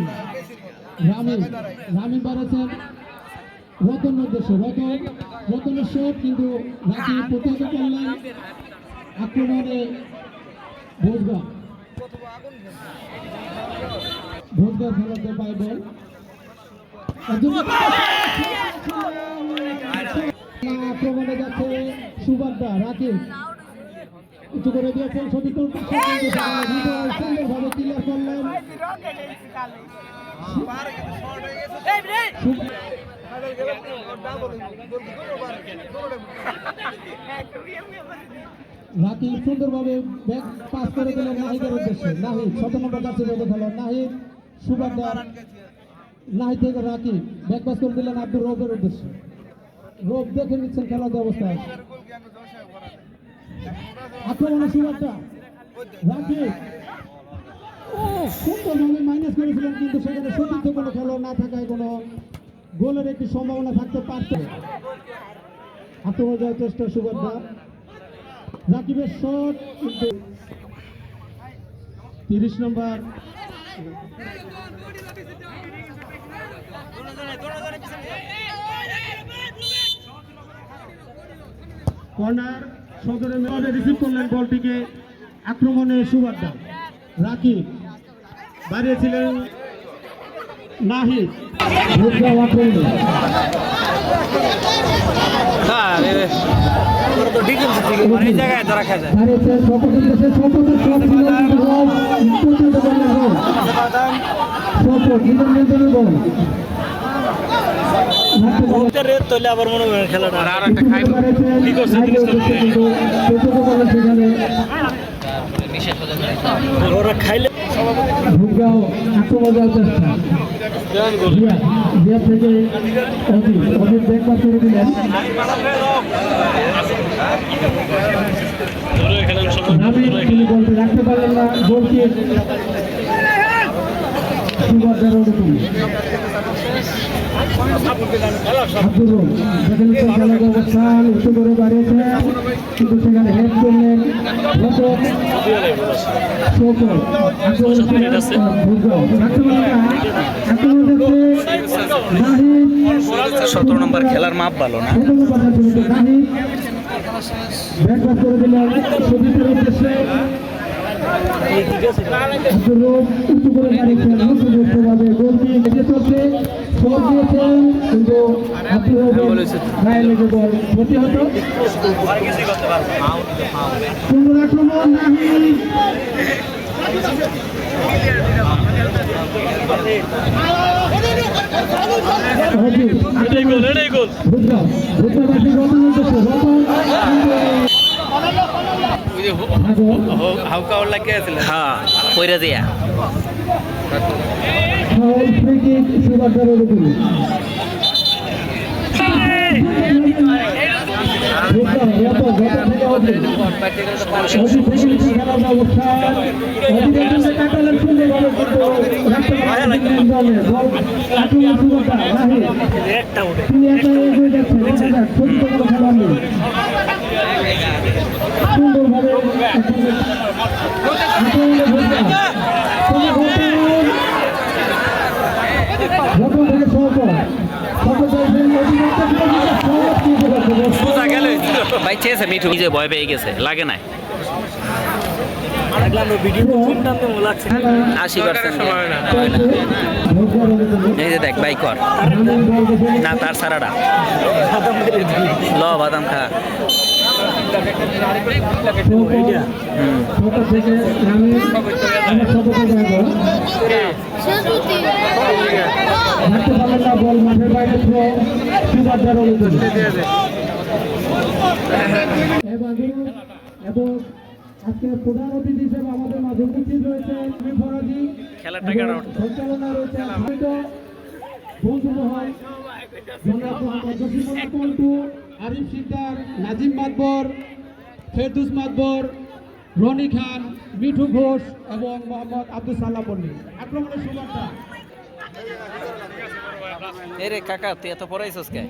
রামিল রামিল রামিল মারেছেন রতন উদ্দেশ্যে রতন রতনের শট কিন্তু রাকি প্রতিহত করলেন আক্রমণে ভোজগা। ভোজগা খেলাতে পায় বল আক্রমণে যাচ্ছে সুবাদ্দা রাকিব। উঁচু করে দিয়েছেন সতীর্থ সুন্দরভাবে ক্লিয়ার করলেন সু- রাকিব সুন্দরভাবে ব্যাক পাস করে দিলেন নাহিদের উদ্দেশ্যে। নাহিদ শত নম্বর যাচ্ছে বেঁধে খেলেন নাহিদ সুবাদ্দার নাহিদ থেকে রাকিব ব্যাক পাস করে দিলেন আব্দুর রবের উদ্দেশ্যে। রব দেখে নিচ্ছেন খেলার অবস্থায় আক্রমণে সুবাদ্দা রাকিব সুন্দরভাবে মাইনাস করেছিলেন, কিন্তু সেখানে সতীর্থ কোনো খেলা না থাকায় কোনো গোলের একটি সম্ভাবনা থাকতে পারত। যাওয়ার চেষ্টা সুবাদ্দা রাকিবের শট তিরিশ নম্বর। কর্নার সদরে মেয়াদে রিসিভ করলেন বলটিকে আক্রমণে সুবাদ্দা রাকিব বাড়িয়েছিলেন নাহিদ। আবার মনে করেন খেলাটা। আর একটু কি করছে, ওরা খাইলে ভুলগাঁও আক্রমণ চেষ্টা জিয়া থেকে অজিত করে দিলেন রাখতে পারলেন না সেখানে সতেরো নম্বর খেলার মাপ ভালো না। ব্যাট করে উদ্দেশ্যে এটাই গোল এটাই গোল বুঝলাম বুঝলাম রতন হ্যাঁ কইরা দিয়া। ফাউল কাটালেন সুন্দরভাবে কিন্তু রাখতে পারলেন দলে বল আক্রমণ সুবাদা নাহিদ একটা উঠে তিনি একা এগিয়ে যাচ্ছেন দেখা যাক ছোট কোনো খেলা নেই সুন্দরভাবে আক্রমণে ভুলগাঁও যখন থেকে সহকর সহকর চাইছেন অধিনায়কের সহজ কি করেছে সোজা গেলে ভাই চেয়েছে মিঠু নিজে ভয় পেয়ে গেছে লাগে না। আশি এই যে দেখ বাই কর। না তার সারাটা ল বাদাম খা। বল মাঠের বাইরে এবং এবং আজকে প্রধান অতিথি হিসেবে আমাদের মাঝে উপস্থিত রয়েছে ফরাজি। সঞ্চালনা বন্ধু মহল আরিফ সিকদার নাজিম মাতবর ফেরদুস মাতবর রনি খান মিঠু ঘোষ এবং মোহাম্মদ আব্দুল সাল্লাহ পল্লী। আক্রমণের শুভেচ্ছা এ রে কাকা তুই এত পড়াইছস কে?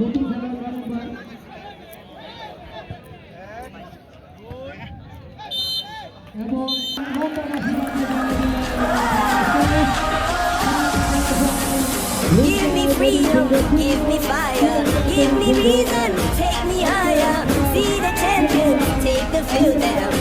নতুন খেলোয়াড় বারংবার এবং Give me freedom, give me fire, give me reason, take me higher. See the champion, take the field now. Unify